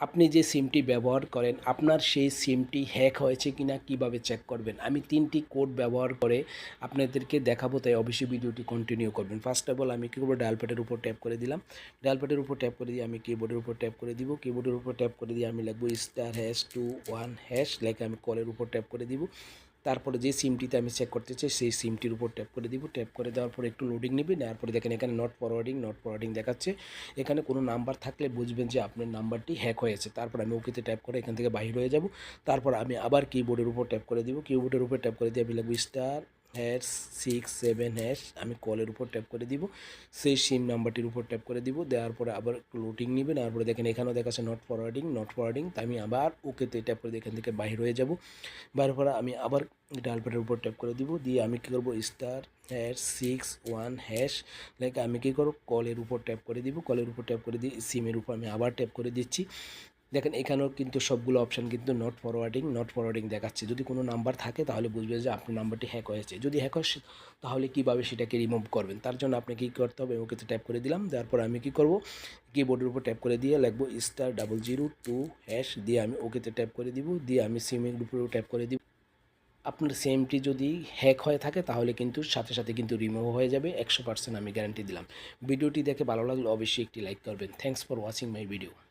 আপনি যে সিমটি ব্যবহার করেন, আপনার সেই সিমটি হ্যাক হয়েছে কিনা কীভাবে চেক করবেন? আমি তিনটি কোড ব্যবহার করে আপনাদেরকে দেখাবো, তাই অবশ্যই ভিডিওটি কন্টিনিউ করবেন। ফার্স্ট অফ অল আমি কী করব ডায়ালপ্যাডের উপর ট্যাপ করে দিলাম। ডায়ালপ্যাডের উপর ট্যাপ করে দিয়ে আমি কিবোর্ডের উপর ট্যাপ করে দিব। কিবোর্ডের উপর ট্যাপ করে দিয়ে আমি লিখব star hash two one hash লেখে আমি কলের উপর ট্যাপ করে দিব। তারপরে যে সিমটিতে আমি চেক করতে চাই, সেই সিমটির উপর ট্যাপ করে দিব। ট্যাপ করে দেওয়ার পরে একটু লোডিং নেবে, নেওয়ার পরে দেখেন এখানে নট ফরওয়ার্ডিং নট ফরওয়ার্ডিং দেখাচ্ছে। এখানে কোনো নাম্বার থাকলে বুঝবেন যে আপনার নাম্বারটি হ্যাক হয়েছে। তারপর আমি ওকেতে ট্যাপ করে এখান থেকে বাহির হয়ে যাব। তারপর আমি আবার কিবোর্ডের উপর ট্যাপ করে দিব। কিবোর্ডের উপর ট্যাপ করে দিয়ে আমি লাগবো star hash six seven hash আমি কলের উপর ট্যাপ করে দিব। সেই সিম নাম্বারটির উপর ট্যাপ করে দিব। দেওয়ার পরে আবার একটু লোডিং নেবে নেওয়ার দেখেন এখানেও দেখাচ্ছে নট ফরওয়ার্ডিং নট ফরওয়ার্ডিং তাই আমি আবার ওকেতে ট্যাপ করে এখান থেকে বাহির হয়ে যাব। বাইরের পরে আমি আবার ডালপ্যাডের উপর ট্যাপ করে দিব। দিয়ে আমি কী করব? Star hash six one hash like আমি কী করব? কলের উপর ট্যাপ করে দিব। কলের উপর ট্যাপ করে দিয়ে সিমের উপর আমি আবার ট্যাপ করে দিচ্ছি। দেখেন, এখানেও কিন্তু সবগুলো অপশান কিন্তু নট ফরওয়ার্ডিং নট ফরওয়ার্ডিং দেখাচ্ছে। যদি কোনো নাম্বার থাকে, তাহলে বুঝবে যে আপনার নাম্বারটি হ্যাক হয়েছে। যদি হ্যাক হয় তাহলে কীভাবে সেটাকে রিমুভ করবেন? তার জন্য আপনাকে কী করতে হবে ওকেতে ট্যাপ করে দিলাম। দেওয়ার পর আমি কী করব? কিবোর্ডের উপর ট্যাপ করে দিয়ে লিখব star double zero two hash দিয়ে আমি ওকেতে ট্যাপ করে দিব। দিয়ে আমি সিমের উপরেও ট্যাপ করে দিব। আপনার সিমটি যদি হ্যাক হয়ে থাকে, তাহলে কিন্তু সাথে সাথে কিন্তু রিমুভ হয়ে যাবে। একশো পার্সেন্ট আমি গ্যারান্টি দিলাম। ভিডিওটি দেখে ভালো লাগলে অবশ্যই একটি লাইক করবেন। Thanks for watching my video